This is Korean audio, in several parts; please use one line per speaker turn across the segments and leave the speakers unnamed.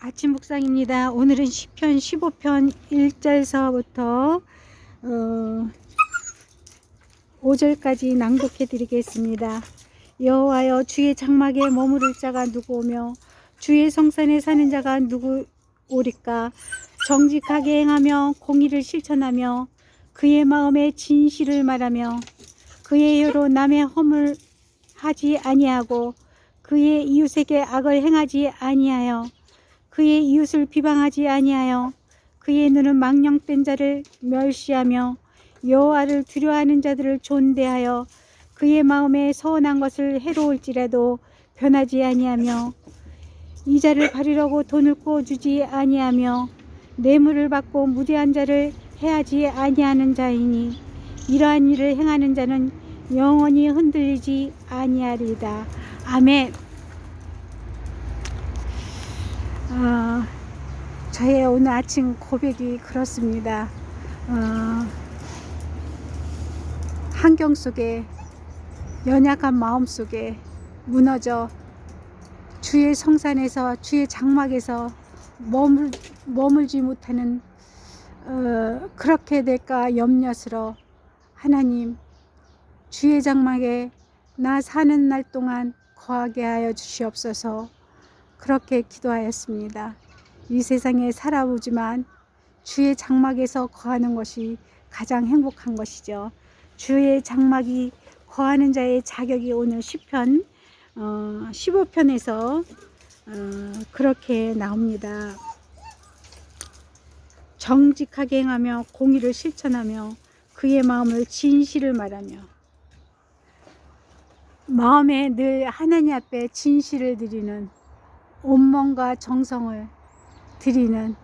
아침 묵상입니다. 오늘은 10편 15편 1절서부터 어, 5절까지 낭독해 드리겠습니다. 여호와여 주의 장막에 머무를 자가 누구오며 주의 성산에 사는 자가 누구오리까 정직하게 행하며 공의를 실천하며 그의 마음에 진실을 말하며 그의 혀로 남의 허물 하지 아니하고 그의 이웃에게 악을 행하지 아니하여 그의 이웃을 비방하지 아니하여 그의 눈은 망령된 자를 멸시하며 여호와를 두려워하는 자들을 존대하여 그의 마음에 서운한 것을 해로울지라도 변하지 아니하며 이자를 바르려고 돈을 꾸어주지 아니하며 뇌물을 받고 무대한 자를 해하지 아니하는 자이니 이러한 일을 행하는 자는 영원히 흔들리지 아니하리이다. 아멘. 저의 오늘 아침 고백이 그렇습니다. 어, 환경 속에 연약한 마음 속에 무너져 주의 성산에서 주의 장막에서 머물, 머물지 못하는 어, 그렇게 될까 염려스러 하나님 주의 장막에 나 사는 날 동안 거하게 하여 주시옵소서 그렇게 기도하였습니다. 이 세상에 살아오지만 주의 장막에서 거하는 것이 가장 행복한 것이죠. 주의 장막이 거하는 자의 자격이 오늘 10편 어, 15편에서 어, 그렇게 나옵니다. 정직하게 행하며 공의를 실천하며 그의 마음을 진실을 말하며 마음에 늘 하나님 앞에 진실을 드리는 온몸과 정성을 드리는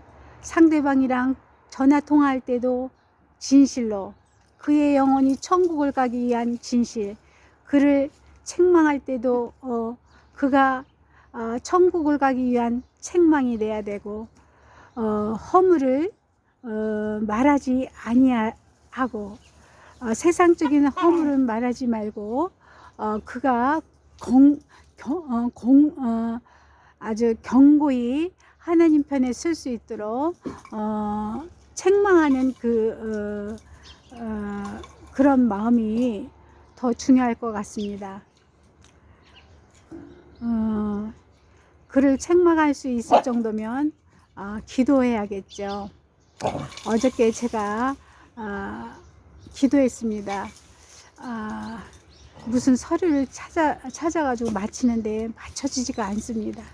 상대방이랑 전화 통화할 때도 진실로 그의 영혼이 천국을 가기 위한 진실 그를 책망할 때도 어, 그가 어, 천국을 가기 위한 책망이 돼야 되고 어, 허물을 어, 말하지 아니하고 어, 세상적인 허물은 말하지 말고 어, 그가 공, 경, 어, 공, 어, 아주 경고히 하나님 편에 쓸수 있도록 어, 책망하는 그 어, 어, 그런 마음이 더 중요할 것 같습니다. 어, 그를 책망할 수 있을 정도면 어, 기도해야겠죠. 어저께 제가 어, 기도했습니다. 아, 무슨 서류를 찾아 찾아가지고 맞히는데 맞춰지지가 않습니다.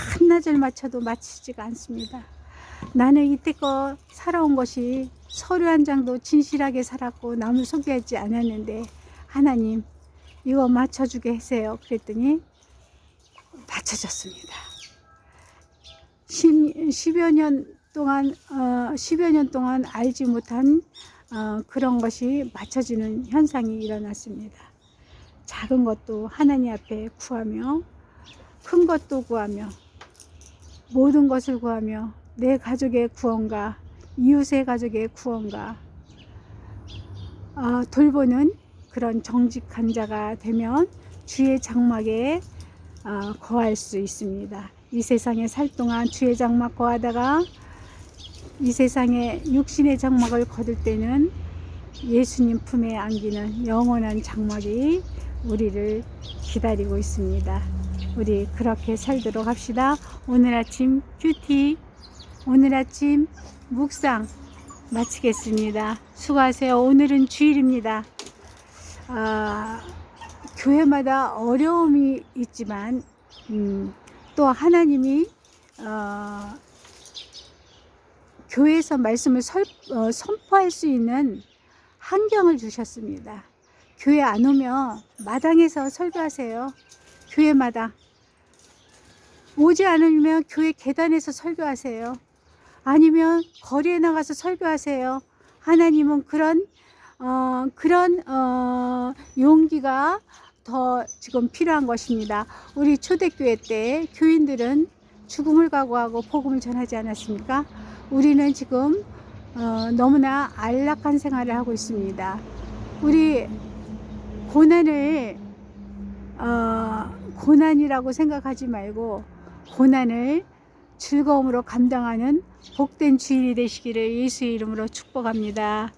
한나절 맞춰도 맞히지가 않습니다. 나는 이때껏 살아온 것이 서류 한 장도 진실하게 살았고 남을 속이지 않았는데 하나님 이거 맞춰주게 하세요. 그랬더니 맞춰졌습니다. 10, 여년 동안 어, 10여 년 동안 알지 못한 어, 그런 것이 맞춰지는 현상이 일어났습니다. 작은 것도 하나님 앞에 구하며 큰 것도 구하며 모든 것을 구하며 내 가족의 구원과 이웃의 가족의 구원과 어, 돌보는 그런 정직한 자가 되면 주의 장막에 어, 거할 수 있습니다. 이 세상에 살 동안 주의 장막 거하다가 이 세상에 육신의 장막을 거둘 때는 예수님 품에 안기는 영원한 장막이 우리를 기다리고 있습니다. 우리 그렇게 살도록 합시다. 오늘 아침 큐티, 오늘 아침 묵상 마치겠습니다. 수고하세요. 오늘은 주일입니다. 아, 교회마다 어려움이 있지만 음, 또 하나님이 어, 교회에서 말씀을 설, 어, 선포할 수 있는 환경을 주셨습니다. 교회 안 오면 마당에서 설교하세요. 교회마다. 오지 않으면 교회 계단에서 설교하세요. 아니면 거리에 나가서 설교하세요. 하나님은 그런 어, 그런 어, 용기가 더 지금 필요한 것입니다. 우리 초대교회 때 교인들은 죽음을 각오하고 복음을 전하지 않았습니까? 우리는 지금 어, 너무나 안락한 생활을 하고 있습니다. 우리 고난을 어, 고난이라고 생각하지 말고 고난을 즐거움으로 감당하는 복된 주일이 되시기를 예수의 이름으로 축복합니다.